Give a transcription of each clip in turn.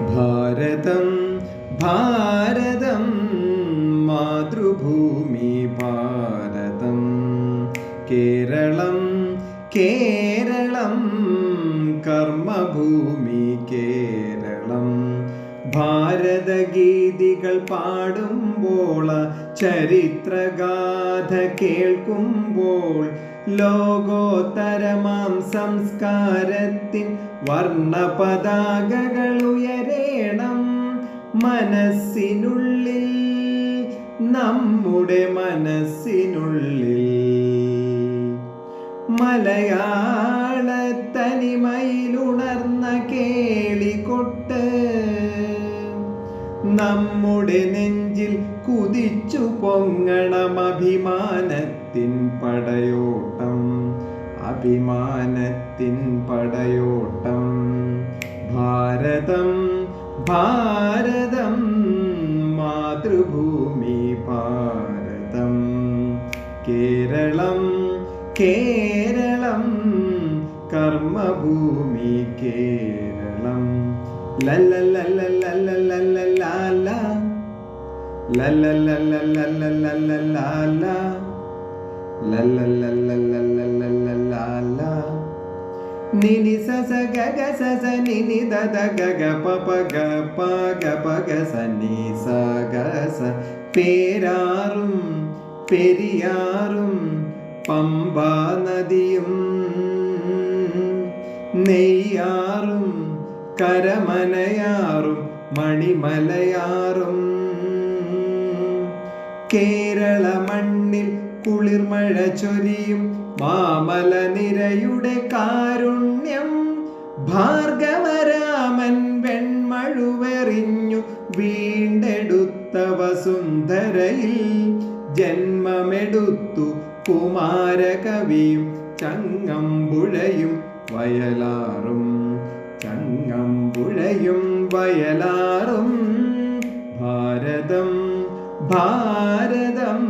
ഭാരതം ഭാരതം മാതൃഭൂമി ഭാരതം. കേരളം കേരളം കർമ്മഭൂമി കേരളം. ഭാരതഗീതികൾ പാടുമ്പോൾ ചരിത്രഗാഥ കേൾക്കുമ്പോൾ ലോകോത്തരമാം സംസ്കാരത്തിൻ വർണപതാകകൾ ഉയരേണം. മനസ്സിനുള്ളിൽ നമ്മുടെ മനസ്സിനുള്ളിൽ. മലയാള തനിമയിലുണർന്ന കേളികൊട്ട് നമ്മുടെ നെഞ്ചിൽ കുതിച്ചു പൊങ്ങണം അഭിമാനത്തിൻ പടയോട്ടം. അഭിമാനത്തിൻ പടയോട്ടം. ഭാരതം ഭാരതം മാതൃഭൂമി ഭാരതം. കേരളം കേരളം കർമ്മഭൂമി കേരളം. ലല്ലല്ലല്ലല്ലല്ലല്ലല്ല ലല്ലല്ലല്ലല്ലല്ലല്ലല്ല సస గగ సస నిని దద గగ పప గ ప గ ప గ స ని స గ స പെരിയാറും പമ്പാ നദിയും. നെയ്യാറും കരമനയാറും മണിമലയാറും. കേരള മണ്ണിൽ കുളിർമഴ ചൊരിയും മാമല നിരയുടെ കാരുണ്യം. ഭാർഗവരാമൻ വെൺമഴുവെറിഞ്ഞു വീണ്ടെടുത്ത വസുന്ധരയിൽ ജന്മമെടുത്തു കുമാരകവിയും ചങ്ങമ്പുഴയും വയലാറും. ചങ്ങമ്പുഴയും വയലാറും ഭാരതം ഭാരതം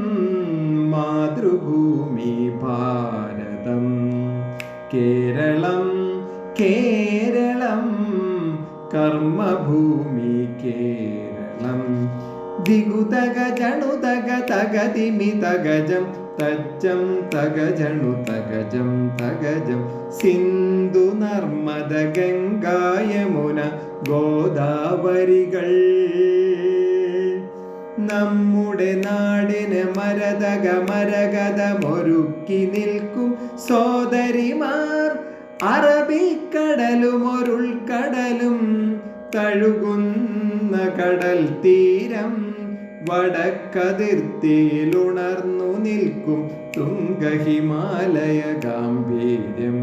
മാതൃഭൂമി ഭാരതം. കേരളം കേരളം കർമ്മഭൂമി കേരളം. ദിഗുതഗജണുതക തകതിമി തകജം തജ്ജം തകജണു തകജം തകജം. സിന്ധു നർമ്മദ ഗംഗായമുന ഗോദാവരികൾ. നമ്മുടെ നാടിന് മരതക മരകതമൊരുക്കി നിൽക്കും സോദരിമാർ. അറബിക്കടലും ഒരുൾക്കടലും തഴുകുന്ന കടൽ തീരം വടക്കതിർത്തിയിലുണർന്നു നിൽക്കും തുങ്കഹിമാലയ ഗാംഭീര്യം.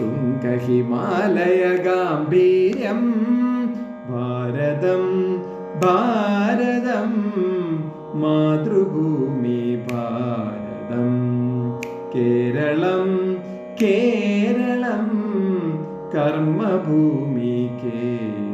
തുങ്കഹിമാലയ ഗാംഭീര്യം ഭാരതം ഭാരതം മാതൃഭൂമി ഭാരതം. കേരളം കേരളം കർമ്മഭൂമി കേരളം